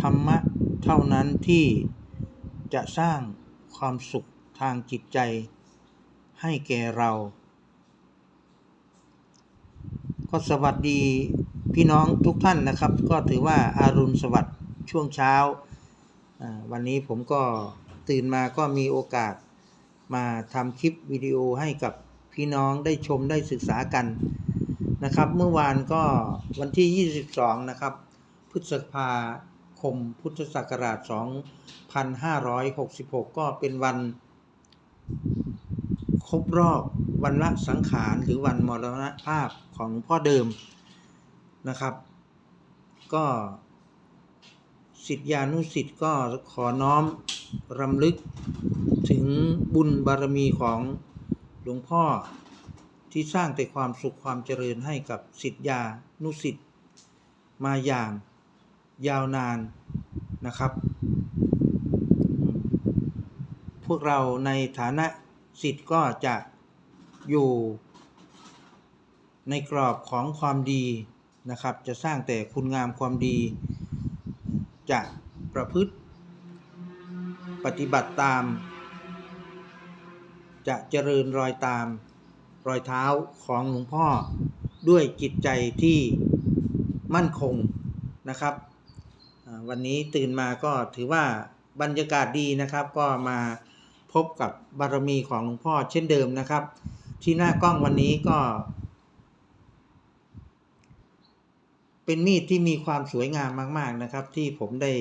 ธรรมะเท่านั้นที่จะสร้างความสุขทางจิตใจให้แก่เรา ก็สวัสดีพี่น้องทุกท่านนะครับ ก็ถือว่าอารุณสวัสดิ์ช่วงเช้า วันนี้ผมก็ตื่นมาก็มีโอกาสมาทำคลิปวิดีโอให้กับพี่น้องได้ชมได้ศึกษากันนะครับ เมื่อวานก็วันที่ 22 นะครับ พฤษภา คมพุทธศักราช 2566 ก็เป็นวันครบรอบวันละสังขารหรือวันมรณภาพของหลวงพ่อเดิมนะครับ ก็สิทธิานุสิทธิ์ก็ขอน้อมรำลึกถึงบุญบารมีของหลวงพ่อที่สร้างแต่ความสุขความเจริญให้กับสิทธิานุสิทธิ์มาอย่าง ยาวนานนะครับ พวกเราในฐานะสิทธิ์ก็จะอยู่ในกรอบของความดีนะครับ จะสร้างแต่คุณงามความดี จะประพฤติปฏิบัติตาม จะเจริญรอยตามรอยเท้าของหลวงพ่อด้วยจิตใจที่มั่นคงนะครับ วันนี้ตื่นมาก็ถือว่าบรรยากาศดีนะครับ ก็มาพบกับบารมีของหลวงพ่อเช่นเดิมนะครับ ที่หน้ากล้องวันนี้ก็ เป็นมีดที่มีความสวยงามมาก ๆนะครับ ที่ผมได้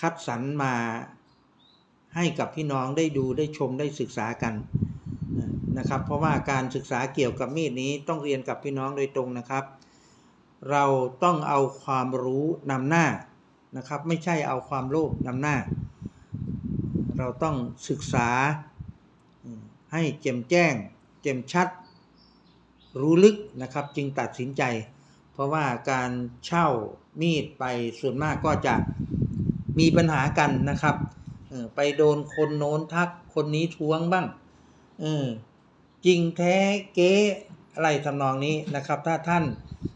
คัดสรรมาให้กับพี่น้องได้ดูได้ชมได้ศึกษากันนะครับ เพราะว่าการศึกษาเกี่ยวกับมีดนี้ต้องเรียนกับพี่น้องโดยตรงนะครับ เราต้องเอาความรู้นำหน้านะครับ ไม่ใช่เอาความโลภนำหน้า เราต้องศึกษาให้แจ่มแจ้งแจ่มชัด รู้ลึกนะครับ จึงตัดสินใจ เพราะว่าการเช่ามีดไปส่วนมากก็จะมีปัญหากันนะครับไปโดนคนโน้นทักคนนี้ท้วงบ้างจริงแท้เก๊อะไรทำนองนี้นะครับ ถ้าท่าน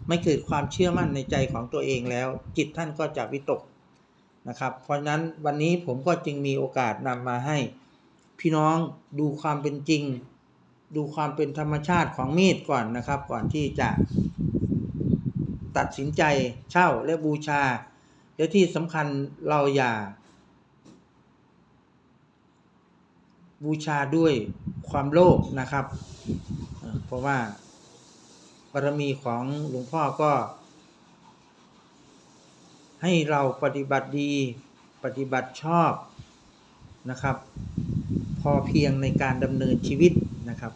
ไม่เกิดความเชื่อมั่นในใจของตัวเองแล้ว จิตท่านก็จะวิตกนะครับ เพราะนั้นวันนี้ผมก็จึงมีโอกาสนำมาให้ พี่น้องดูความเป็นจริง ดูความเป็นธรรมชาติของมีดก่อนนะครับ ก่อนที่จะ ตัดสินใจเช่าและบูชา และที่สำคัญเราอย่า บูชาด้วยความโลภนะครับ เพราะว่า บารมีของหลวงพ่อก็ ให้เราปฏิบัติดีปฏิบัติชอบนะครับ พอเพียงในการดำเนินชีวิตนะครับ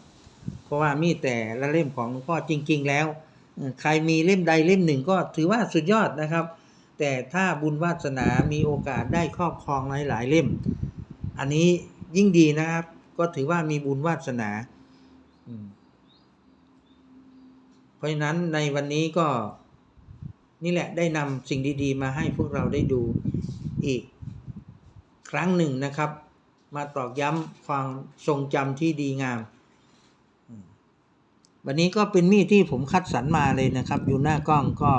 เพราะว่ามีแต่ละเล่มของหลวงพ่อจริง ๆ แล้ว ใครมีเล่มใดเล่มหนึ่งก็ถือว่าสุดยอดนะครับ แต่ถ้าบุญวาสนามีโอกาสได้ครอบครองหลายๆเล่ม อันนี้ยิ่งดีนะครับ ก็ถือว่ามีบุญวาสนาอืม ราะฉะนั้นในวันนี้ก็นี่แหละได้นำสิ่งดีๆ มาให้พวกเราได้ดูอีกครั้งหนึ่งนะครับ มาตอกย้ำความทรงจำที่ดีงาม วันนี้ก็เป็นมีดที่ผมคัดสรรมาเลยนะครับ อยู่หน้ากล้องก็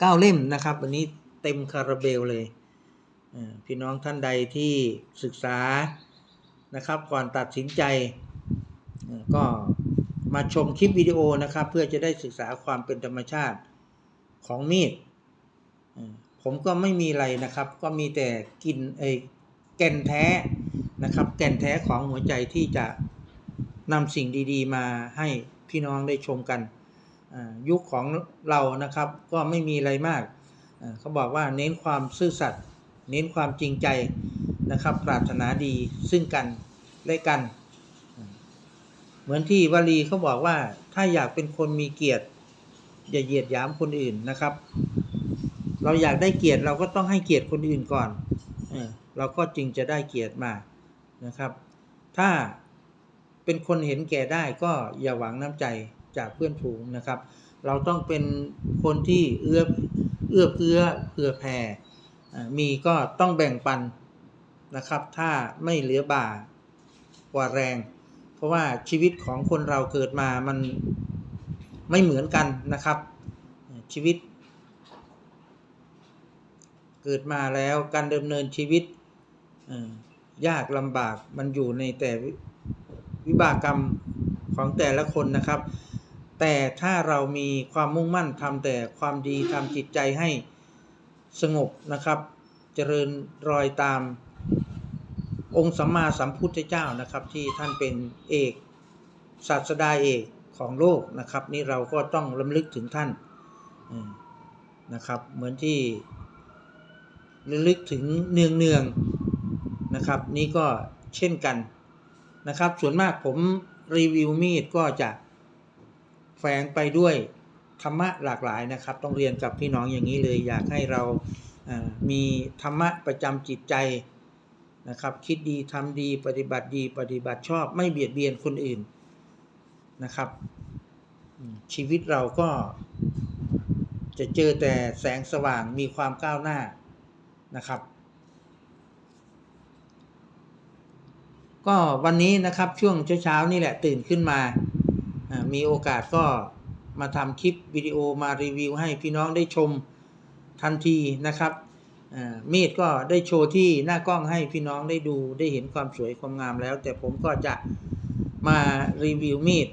เก้าเล่มนะครับ วันนี้เต็มคาราเบลเลยพี่น้องท่านใดที่ศึกษานะครับ ก่อนตัดสินใจก็ มาชมคลิปวิดีโอนะครับ เพื่อจะได้ศึกษาความเป็นธรรมชาติของมีดผมก็ไม่มีอะไรนะครับ ก็มีแต่กินเอยแก่นแท้นะครับ แก่นแท้ของหัวใจที่จะนำสิ่งดีๆ มาให้พี่น้องได้ชมกัน ยุคของเรานะครับ ก็ไม่มีอะไรมาก เขาบอกว่าเน้นความซื่อสัตย์เน้นความจริงใจนะครับ ปรารถนาดีซึ่งกันและกัน เหมือนที่วลีเขาบอกว่าถ้าอยากเป็นคนมีเกียรติอย่าเหยียดหยามคนอื่นนะครับ เราอยากได้เกียรติเราก็ต้องให้เกียรติคนอื่นก่อนเราก็จึงจะได้เกียรติมานะครับ ถ้าเป็นคนเห็นแก่ได้ก็อย่าหวังน้ำใจจากเพื่อนฝูงนะครับ เราต้องเป็นคนที่เอื้อเอื้อเฟื้อเผื่อแผ่มีก็ต้องแบ่งปันนะครับ ถ้าไม่เหลือบ่ากว่าแรง ราะว่าชีวิตของคนเราเกิดมามันไม่เหมือนกันนะครับ ชีวิต เกิดมาแล้วการดำเนินชีวิตยากลำบากมันอยู่ในแต่วิวิบากกรรมของแต่ละคนนะครับ แต่ถ้าเรามีความมุ่งมั่นทำแต่ความดีทำจิตใจให้สงบนะครับ เจริญรอยตาม องค์สัมมาสัมพุทธเจ้านะครับ ที่ท่านเป็นเอกศาสดาเอกของโลกนะครับ นี่เราก็ต้องลำลึกถึงท่านนะครับ เหมือนที่ระลึกถึงเนืองเนืองนะครับ นี่ก็เช่นกันนะครับ ส่วนมากผมรีวิวมีดก็จะแฝงไปด้วยธรรมะหลากหลายนะครับ ต้องเรียนกับพี่น้องอย่างนี้เลย อยากให้เรามีธรรมะประจำจิตใจ นะครับ คิดดีทำดีปฏิบัติดี ปฏิบัติชอบ ไม่เบียดเบียนคนอื่นนะครับ ชีวิตเราก็จะเจอแต่แสงสว่างมีความก้าวหน้านะครับ ก็วันนี้นะครับช่วงเช้าๆนี่แหละตื่นขึ้นมามีโอกาสก็มาทำคลิปวิดีโอมารีวิวให้พี่น้องได้ชมทันทีนะครับ มีดก็ได้โชว์ที่หน้ากล้องให้พี่น้องได้ดูได้เห็นความสวยความงามแล้ว แต่ผมก็จะมารีวิวมีด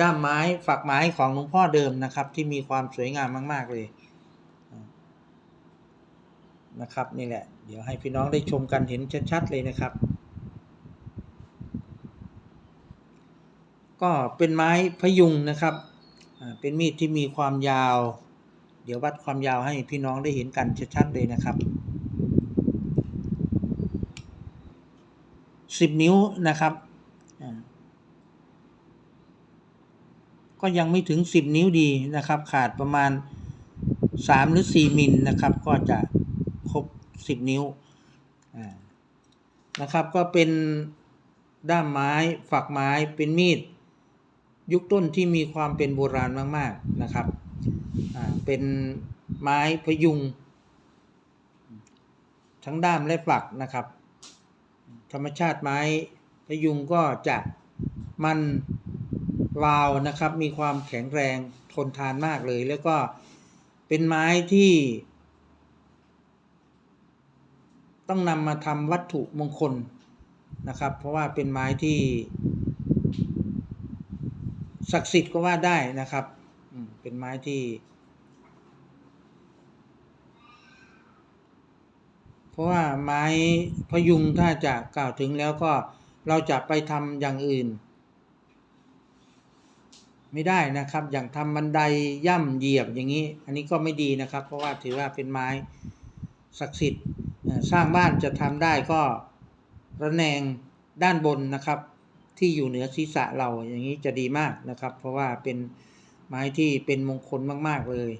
ด้ามไม้ฝักไม้ของหลวงพ่อเดิมนะครับ ที่มีความสวยงามมาก ๆ เลยนะครับนี่แหละ เดี๋ยวให้พี่น้องได้ชมกันเห็นชัดๆเลยนะครับ ก็เป็นไม้พยุงนะครับเป็นมีดที่มีความยาว เดี๋ยววัดความยาวให้พี่น้องได้เห็นกันชัดๆเลยนะครับสิบนิ้วนะครับ ก็ยังไม่ถึง 10 นิ้วดีนะครับ ขาดประมาณ 3 หรือ 4 มิลนะครับ ก็จะครบ 10 นิ้วนะครับ ก็เป็นด้ามไม้ฝักไม้เป็นมีด ยุคต้นที่มีความเป็นโบราณมาก ๆ นะครับ เป็นไม้พยุง ทั้งด้ามและฝักนะครับ ธรรมชาติไม้พยุงก็จะมันวาวนะครับ มีความแข็งแรงทนทานมากเลย แล้วก็เป็นไม้ที่ ต้องนำมาทำวัตถุมงคลนะครับ เพราะว่าเป็นไม้ที่ ศักดิ์สิทธิ์ก็ว่าได้นะครับ เป็นไม้ที่ เพราะว่าไม้พยุงถ้าจะกล่าวถึงแล้วก็เราจะไปทำอย่างอื่น ไม่ได้นะครับ อย่างทำบันไดย่ำเหยียบอย่างนี้ อันนี้ก็ไม่ดีนะครับ เพราะว่าถือว่าเป็นไม้ศักดิ์สิทธิ์สร้างบ้านจะทำได้ก็ระแนงด้านบนนะครับ ที่อยู่เหนือศีรษะเราอย่างนี้จะดีมากนะครับ เพราะว่าเป็น ไม้ที่เป็นมงคลมาก ๆ เลย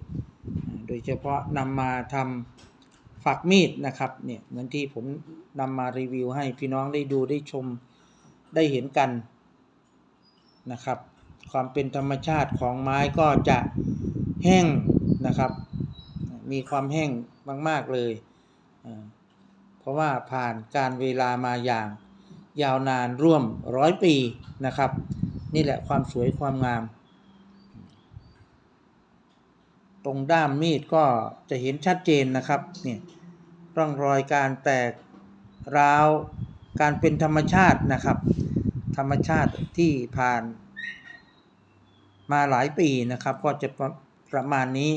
โดยเฉพาะนำมาทำฝักมีดนะครับเนี่ยเหมือนที่ผมนำมารีวิวให้พี่น้องได้ดูได้ชมได้เห็นกันนะครับ ความเป็นธรรมชาติของไม้ก็จะแห้งนะครับ มีความแห้งมาก ๆ เลย เพราะว่าผ่านการเวลามาอย่างยาวนานร่วมร้อยปีนะครับ นี่แหละความสวยความงาม ตรงด้ามมีดก็จะเห็นชัดเจนนะครับเนี่ยร่องรอยการแตกร้าวการเป็นธรรมชาตินะครับ ธรรมชาติที่ผ่านมาหลายปีนะครับ ก็จะประประมาณนี้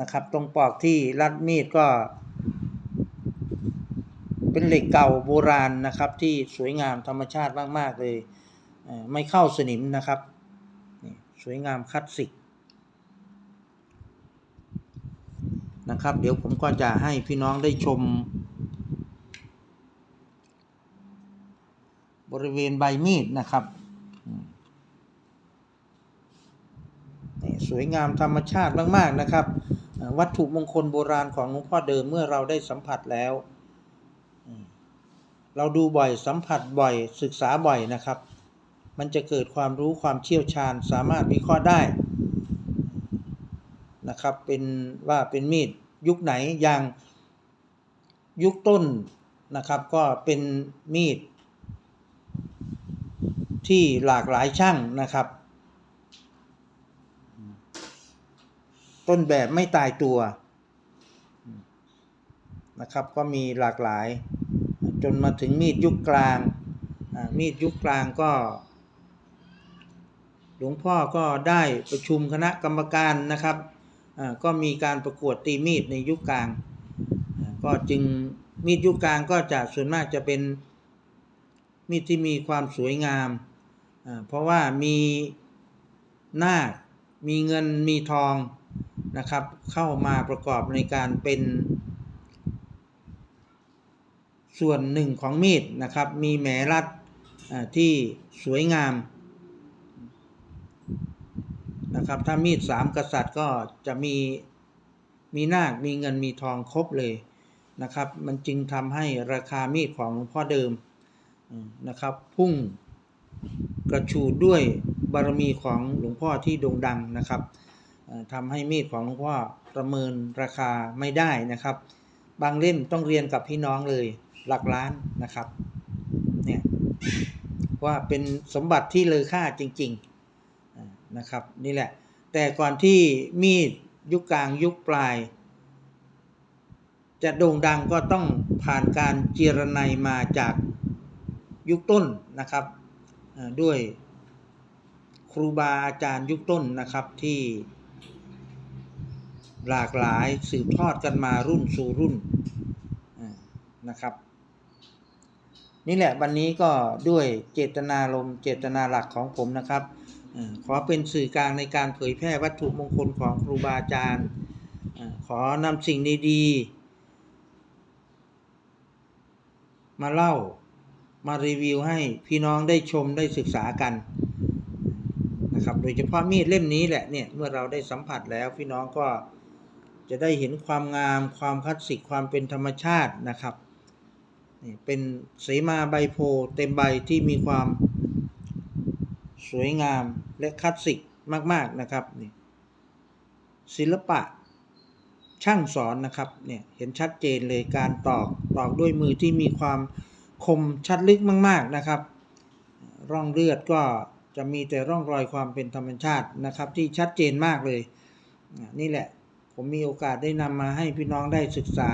นะครับ ตรงปอกที่รัดมีดก็ เป็นเหล็กเก่าโบราณนะครับ ที่สวยงามธรรมชาติมาก ๆ เลย ไม่เข้าสนิมนะครับ สวยงามคลาสสิก นะครับ เดี๋ยวผมก็จะให้พี่น้องได้ชม บริเวณใบมีดนะครับนี่สวยงามธรรมชาติมาก ๆ นะครับ วัตถุมงคลโบราณของหลวงพ่อเดิมเมื่อเราได้สัมผัสแล้ว เราดูบ่อยสัมผัสบ่อยศึกษาบ่อยนะครับ มันจะเกิดความรู้ความเชี่ยวชาญสามารถวิเคราะห์ได้นะครับเป็นว่าเป็นมีด ยุคไหนอย่างยุคต้นนะครับก็เป็นมีด ที่หลากหลายช่างนะครับ ต้นแบบไม่ตายตัวนะครับก็มีหลากหลาย จนมาถึงมีดยุคกลางมีดยุคกลางก็หลวงพ่อก็ได้ประชุมคณะกรรมการนะครับ ก็มีการประกวดตีมีดในยุคกลาง ก็จึงมีดยุคกลางก็จะส่วนมากจะเป็นมีดที่มีความสวยงาม เพราะว่ามีหน้าคมีเงินมีทองนะครับ เข้ามาประกอบในการเป็นส่วนหนึ่งของมีดนะครับ มีแหมรัดที่สวยงาม นะครับ ถ้ามีดสามกษัตริย์ก็จะมีมีนาคมีเงินมีทองครบเลยนะครับ มันจึงทำให้ราคามีดของหลวงพ่อเดิมนะครับ พุ่งกระชูดด้วยบารมีของหลวงพ่อที่โด่งดังนะครับทำให้มีดของหลวงพ่อประเมินราคาไม่ได้นะครับ บางเล่มต้องเรียนกับพี่น้องเลยหลักล้านนะครับ เนี่ยว่าเป็นสมบัติที่เลอค่าจริง ๆ นะครับนี่แหละ แต่ก่อนที่มีดยุคกลางยุคปลาย จะโด่งดังก็ต้องผ่านการเจรไนมาจากยุคต้นนะครับด้วยครูบาอาจารย์ยุคต้นนะครับที่หลากหลายสืบทอดกันมารุ่นสู่รุ่นนะครับ นี่แหละวันนี้ก็ด้วยเจตนารมณ์เจตนาหลักของผมนะครับ ขอเป็นสื่อกลางในการเผยแพร่วัตถุมงคลของครูบาอาจารย์ ขอนำสิ่งดีๆ มาเล่ามารีวิวให้พี่น้องได้ชมได้ศึกษากันนะครับโดยเฉพาะมีดเล่มนี้แหละเนี่ยเมื่อเราได้สัมผัสแล้วพี่น้องก็จะได้เห็นความงามความคลาสสิกความเป็นธรรมชาตินะครับนี่เป็นเสมาใบโพเต็มใบที่มีความ สวยงามและคลาสสิกมาก ๆ นะครับนี่ศิลปะช่างสอนนะครับเนี่ยเห็นชัดเจนเลยการตอกตอกด้วยมือที่มีความคมชัดลึกมาก ๆนะครับ ร่องเลือดก็จะมีแต่ร่องรอยความเป็นธรรมชาตินะครับ ที่ชัดเจนมากเลย นี่แหละผมมีโอกาสได้นำมาให้พี่น้องได้ศึกษา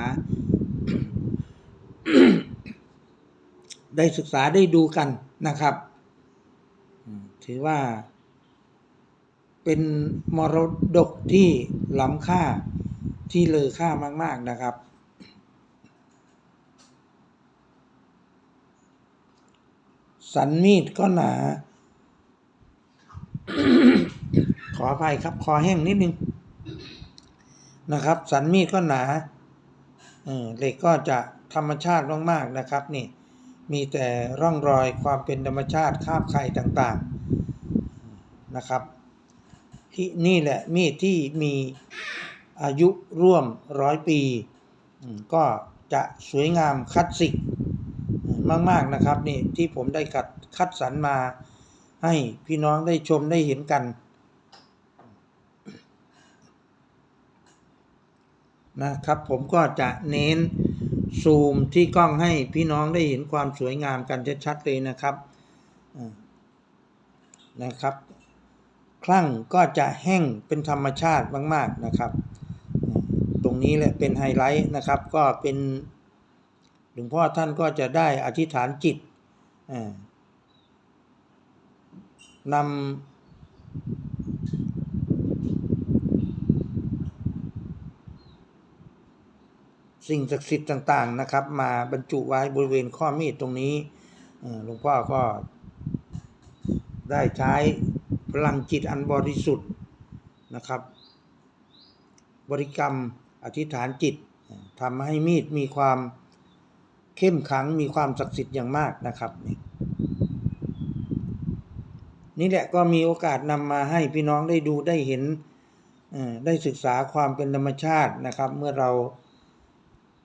ได้ศึกษาได้ดูกันนะครับ ถือว่าเป็นมรดกที่ล้ำค่าที่เลอค่ามาก ๆนะครับ สันมีดก็หนา ขออภัยครับ คอแห้งนิดนึงนะครับ สันมีดก็หนาเออเหล็กก็จะธรรมชาติมากๆนะครับนี่ มีแต่ร่องรอยความเป็นธรรมชาติคาบไข่ต่างๆ นะครับที่นี่แหละมีดที่มีอายุร่วมร้อยปี ก็จะสวยงามคลาสสิกมาก ๆ นะครับนี่ที่ผมได้คัดคัดสรรมาให้พี่น้องได้ชมได้เห็นกันนะครับผมก็จะเน้นซูมที่กล้องให้พี่น้องได้เห็นความสวยงามกันชัดๆเลยนะครับนะครับ คลั่งก็จะแห้งเป็นธรรมชาติมากๆนะครับ ตรงนี้แหละเป็นไฮไลท์นะครับก็เป็นหลวงพ่อท่านก็จะได้อธิษฐานจิตนำสิ่งศักดิ์สิทธิ์ต่างๆนะครับ มาบรรจุไว้บริเวณข้อมีดตรงนี้หลวงพ่อก็ได้ใช้ พลังจิตอันบริสุทธิ์นะครับ บริกรรมอธิษฐานจิตทำให้มีดมีความเข้มขังมีความศักดิ์สิทธิ์อย่างมากนะครับนี่นี่แหละก็มีโอกาสนำมาให้พี่น้องได้ดูได้เห็นได้ศึกษาความเป็นธรรมชาตินะครับ เมื่อเรา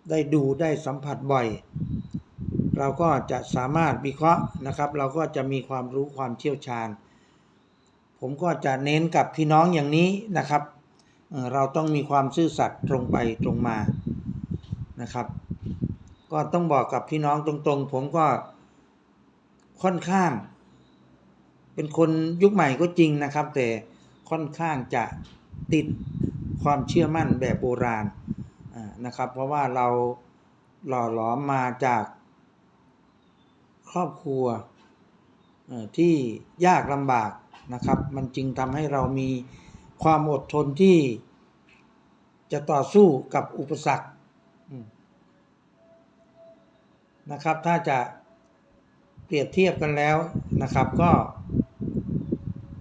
ได้ดูได้สัมผัสบ่อย เราก็จะสามารถวิเคราะห์นะครับ เราก็จะมีความรู้ความเชี่ยวชาญ ผมก็จะเน้นกับพี่น้องอย่างนี้นะครับ เราต้องมีความซื่อสัตย์ตรงไปตรงมานะครับ ก็ต้องบอกกับพี่น้องตรงๆ ผมก็ค่อนข้าง เป็นคนยุคใหม่ก็จริงนะครับ แต่ค่อนข้างจะติดความเชื่อมั่นแบบโบราณนะครับ เพราะว่าเราหล่อหลอมมาจากครอบครัวที่ยากลำบาก นะครับ มันจึงทำให้เรามีความอดทนที่จะต่อสู้กับอุปสรรคนะครับ ถ้าจะเปรียบเทียบกันแล้วนะครับ ก็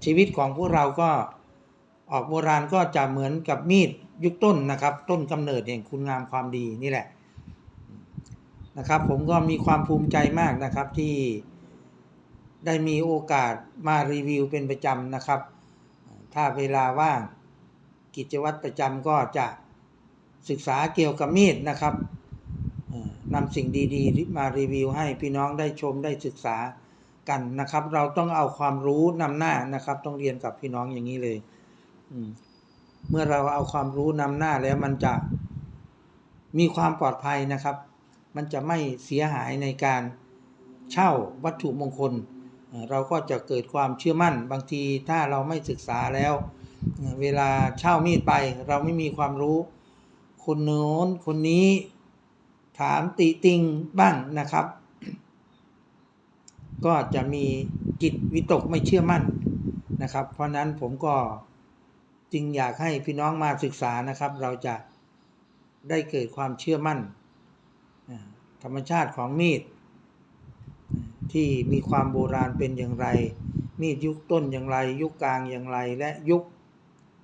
ชีวิตของพวกเราก็ออกโบราณก็จะเหมือนกับมีดยุคต้นนะครับ ต้นกำเนิดแห่งคุณงามความดีนี่แหละนะครับ ผมก็มีความภูมิใจมากนะครับที่ ได้มีโอกาสมารีวิวเป็นประจำนะครับ ถ้าเวลาว่างกิจวัตรประจำก็จะศึกษาเกี่ยวกับมีดนะครับนำสิ่งดีๆ มารีวิวให้พี่น้องได้ชมได้ศึกษากันนะครับ เราต้องเอาความรู้นำหน้านะครับ ต้องเรียนกับพี่น้องอย่างนี้เลยเมื่อเราเอาความรู้นำหน้าแล้วมันจะมีความปลอดภัยนะครับ มันจะไม่เสียหายในการเช่าวัตถุมงคล เราก็จะเกิดความเชื่อมั่น บางทีถ้าเราไม่ศึกษาแล้ว เวลาเช่ามีดไป เราไม่มีความรู้ คนโน้นคนนี้ถามติติงบ้างนะครับ ก็จะมีจิตวิตกไม่เชื่อมั่นนะครับ เพราะนั้นผมก็จึงอยากให้พี่น้องมาศึกษานะครับ เราจะได้เกิดความเชื่อมั่น ธรรมชาติของมีด ที่มีความโบราณเป็นอย่างไร มีดยุคต้นอย่างไร ยุคกลางอย่างไร และยุค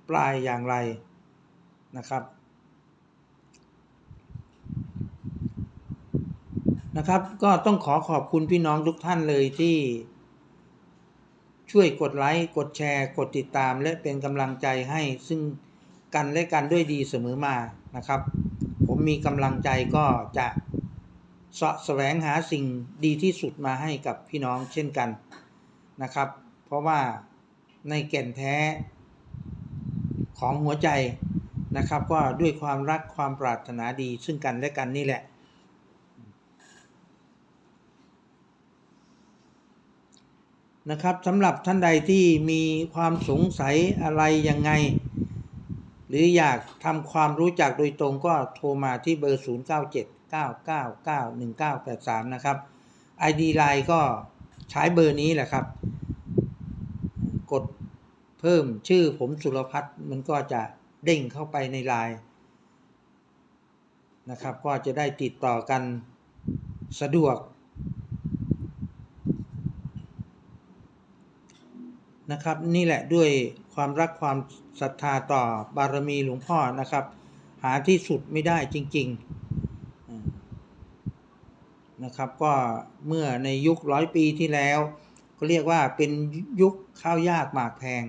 ปลายอย่างไรนะครับนะครับ ก็ต้องขอขอบคุณพี่น้องทุกท่านเลยที่ ช่วยกดไลค์กดแชร์ กดติดตาม และเป็นกำลังใจให้ซึ่งกันและกันด้วยดีเสมอมานะครับ ผมมีกำลังใจก็จะ สาะแสวงหาสิ่งดีที่สุดมาให้กับพี่น้องเช่นกันนะครับ เพราะว่าในแก่นแท้ของหัวใจนะครับก็ด้วยความรักความปรารถนาดีซึ่งกันและกันนี่แหละ นะครับสำหรับท่านใดที่มีความสงสัยอะไรยังไง หรืออยากทำความรู้จักโดยตรงก็โทรมาที่เบอร์ 0 9 7 9 9 9 1 9 8 3 นะครับ ID Line ก็ใช้เบอร์นี้แหละครับ กดเพิ่มชื่อผมสุรพัฒน์มันก็จะเด้งเข้าไปในไลน์นะครับ ก็จะได้ติดต่อกันสะดวกนะครับ นี่แหละด้วยความรักความศรัทธาต่อบารมีหลวงพ่อนะครับ หาที่สุดไม่ได้จริง ๆ นะครับ ก็เมื่อในยุคร้อยปีที่แล้วก็เรียกว่าเป็นยุคข้าวยากหมากแพง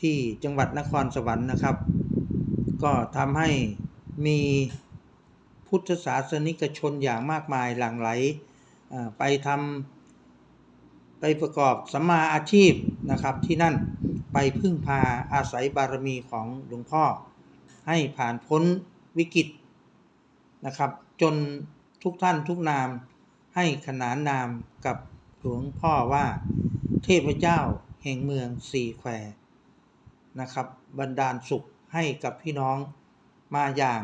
ที่จังหวัดนครสวรรค์นะครับ ก็ทำให้มีพุทธศาสนิกชนอย่างมากมายหลั่งไหลไปทำไปประกอบสัมมาอาชีพนะครับที่นั่นไปพึ่งพาอาศัยบารมีของหลวงพ่อ ให้ผ่านพ้นวิกฤต นะครับ จนทุกท่านทุกนามให้ขนานนามกับหลวงพ่อว่าเทพเจ้าแห่งเมืองสี่แควนะครับบันดาลสุขให้กับพี่น้องมาอย่าง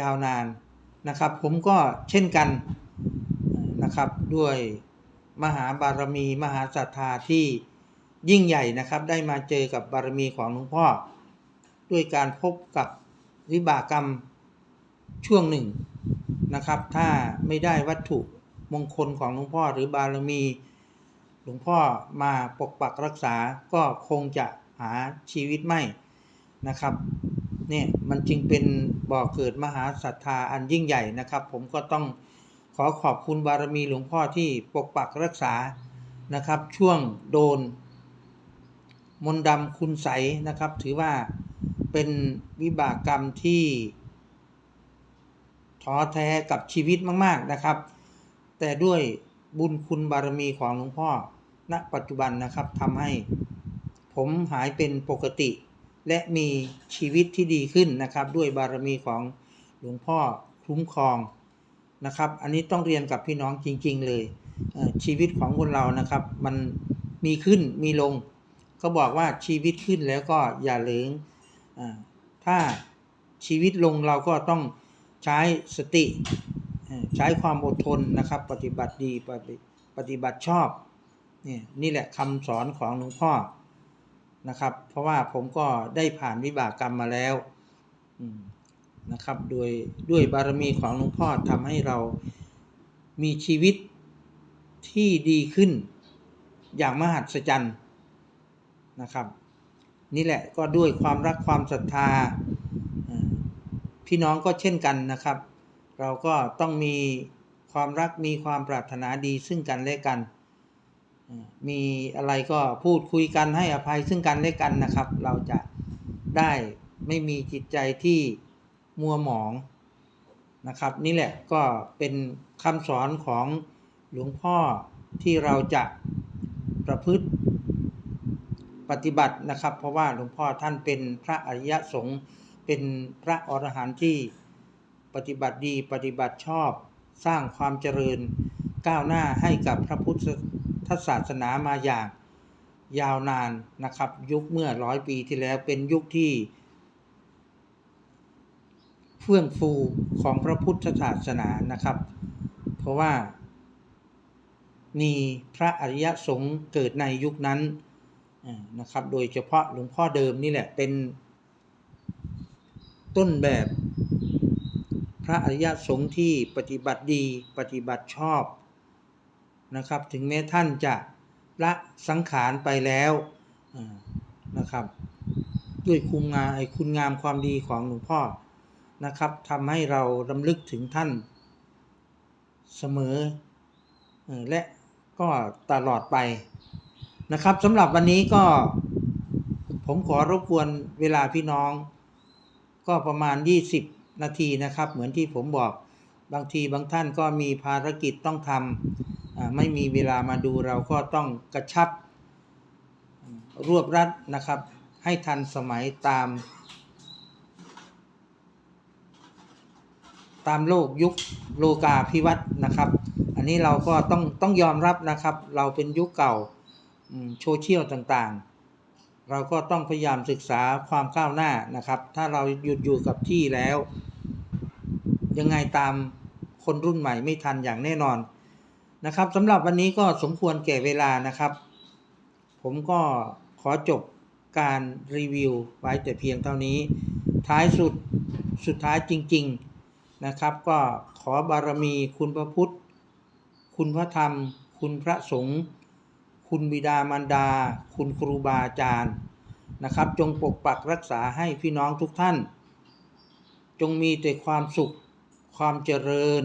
ยาวนานนะครับ ผมก็เช่นกันนะครับด้วยมหาบารมีมหาศรัทธาที่ยิ่งใหญ่นะครับ ได้มาเจอกับบารมีของหลวงพ่อ ด้วยการพบกับวิบากกรรม ช่วงหนึ่งนะครับ ถ้าไม่ได้วัตถุมงคลของหลวงพ่อหรือบารมี หลวงพ่อมาปกปักรักษาก็คงจะหาชีวิตไม่นะครับเนี่ยมันจึงเป็นบ่อเกิดมหาศรัทธาอันยิ่งใหญ่นะครับ ผมก็ต้องขอขอบคุณบารมีหลวงพ่อที่ปกปักรักษานะครับ ช่วงโดน มนต์ดำคุณใสนะครับ ถือว่าเป็นวิบากกรรมที่ ท้อแท้กับชีวิตมาก ๆนะครับ แต่ด้วยบุญคุณบารมีของหลวงพ่อณปัจจุบันนะครับทำให้ผมหายเป็นปกติ และมีชีวิตที่ดีขึ้นนะครับ ด้วยบารมีของหลวงพ่อคุ้มครองนะครับ อันนี้ต้องเรียนกับพี่น้องจริง ๆ เลยชีวิตของคนเรานะครับ มันมีขึ้นมีลง ก็บอกว่าชีวิตขึ้นแล้วก็อย่าเหลิงอ่าถ้าชีวิตลงเราก็ต้อง ใช้สติใช้ความอดทนนะครับ ปฏิบัติดีปฏิปฏิบัติชอบนี่นี่แหละคำสอนของหลวงพ่อนะครับ เพราะว่าผมก็ได้ผ่านวิบากกรรมมาแล้วนะครับ โดยด้วยบารมีของหลวงพ่อทำให้เรามีชีวิตที่ดีขึ้นอย่างมหัศจรรย์นะครับ นี่แหละก็ด้วยความรักความศรัทธา พี่น้องก็เช่นกันนะครับ เราก็ต้องมีความรักมีความปรารถนาดีซึ่งกันและกัน มีอะไรก็พูดคุยกันให้อภัยซึ่งกันและกันนะครับ เราจะได้ไม่มีจิตใจที่มัวหมองนะครับ นี่แหละก็เป็นคำสอนของหลวงพ่อที่เราจะประพฤติปฏิบัตินะครับ เพราะว่าหลวงพ่อท่านเป็นพระอริยสงฆ์ เป็นพระอรหันต์ที่ปฏิบัติดีปฏิบัติชอบ สร้างความเจริญก้าวหน้าให้กับพระพุทธศาสนามาอย่างยาวนานนะครับ ยุคเมื่อร้อยปีที่แล้วเป็นยุคที่ เฟื่องฟูของพระพุทธศาสนานะครับ เพราะว่า มีพระอริยสงฆ์เกิดในยุคนั้นนะครับ โดยเฉพาะหลวงพ่อเดิมนี่แหละเป็น ต้นแบบพระอริยสงฆ์ที่ปฏิบัติดีปฏิบัติชอบนะครับ ถึงแม้ท่านจะละสังขารไปแล้วนะครับ ด้วยคุณงามไอคุณงามความดีของหลวงพ่อนะครับทำให้เรารำลึกถึงท่านเสมอและก็ตลอดไปนะครับสำหรับวันนี้ก็ผมขอรบกวนเวลาพี่น้อง ก็ประมาณ 20 นาทีนะครับ เหมือนที่ผมบอกบางทีบางท่านก็มีภารกิจต้องทำไม่มีเวลามาดูเราก็ต้องกระชับรวบรัดนะครับ ให้ทันสมัยตาม ตามโลกยุคโลกาพิวัตน์นะครับ อันนี้เราก็ต้องต้องยอมรับนะครับ เราเป็นยุคเก่าโซเชียลต่างๆ เราก็ต้องพยายามศึกษาความก้าวหน้านะครับ ถ้าเราหยุดอยู่กับที่แล้ว ยังไงตามคนรุ่นใหม่ไม่ทันอย่างแน่นอนนะครับสำหรับวันนี้ก็สมควรแก่เวลานะครับ ผมก็ขอจบการรีวิวไว้แต่เพียงเท่านี้ ท้ายสุดสุดท้ายจริง ๆนะครับ ก็ขอบารมีคุณพระพุทธ คุณพระธรรม คุณพระสงฆ์ คุณบิดามารดา คุณครูบาอาจารย์นะครับ จงปกปักรักษาให้พี่น้องทุกท่าน จงมีแต่ความสุข ความเจริญ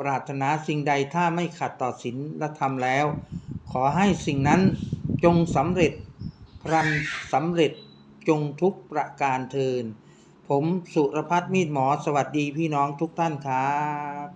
ปรารถนาสิ่งใดถ้าไม่ขัดต่อศีลธรรมแล้ว ขอให้สิ่งนั้นจงสำเร็จพรันสำเร็จจงทุกประการเทิน ผมสุรพัฒน์มีดหมอสวัสดีพี่น้องทุกท่านครับ